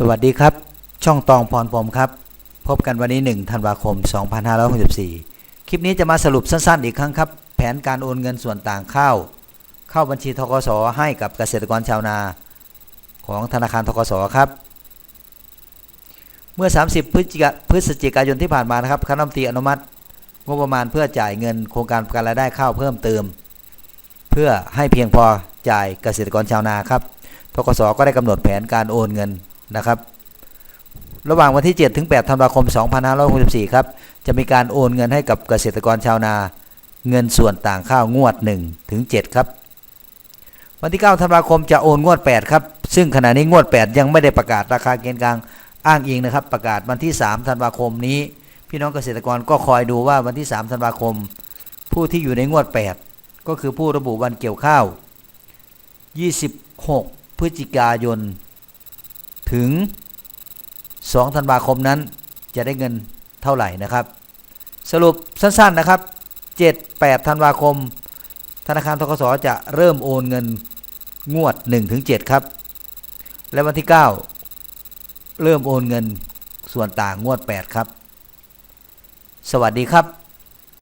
สวัสดีครับ ช่องตองพรพรมครับ พบกันวันนี้1ธันวาคม 2564 คลิปนี้จะมาสรุปสั้นๆ อีกครั้งครับ แผนการโอนเงินส่วนต่างเข้า เข้าบัญชีทกสให้กับเกษตรกรชาวนา ของธนาคารทกสครับ เมื่อ 30 พฤศจิกาพฤศจิกายนที่ผ่านมานะครับคณะรัฐมนตรีอนุมัติงบประมาณเพื่อจ่ายเงินโครงการประกันรายได้ข้าวเพิ่มเติม เพื่อให้เพียงพอจ่ายเกษตรกรชาวนาครับทกสก็ได้กำหนดแผนการโอนเงิน นะครับ ระหว่างวันที่ 7 ถึง 8 ธันวาคม 2564 ครับ จะมีการโอนเงินให้กับเกษตรกรชาวนา เงินส่วนต่างข้าวงวด 1 ถึง 7 ครับ วันที่ 9 ธันวาคมจะโอนงวด 8 ครับ ซึ่งขณะนี้งวด 8 ยังไม่ได้ประกาศราคาเกณฑ์กลางอ้างอิงนะครับ ประกาศวันที่ 3 ธันวาคมนี้ พี่น้องเกษตรกรก็คอยดูว่าวันที่ 3 ธันวาคม ผู้ที่อยู่ในงวด 8 ก็คือผู้ระบุวันเกี่ยวข้าว 26 พฤศจิกายน ถึง 2 ธันวาคมนั้นจะได้เงินเท่าไหร่นะครับ สรุปสั้นๆนะครับ 7 8 ธันวาคม ธนาคารทกสจะเริ่มโอนเงินงวด 1-7 ครับ และวันที่ 9 เริ่มโอนเงินส่วนต่างงวด 8 ครับ สวัสดีครับ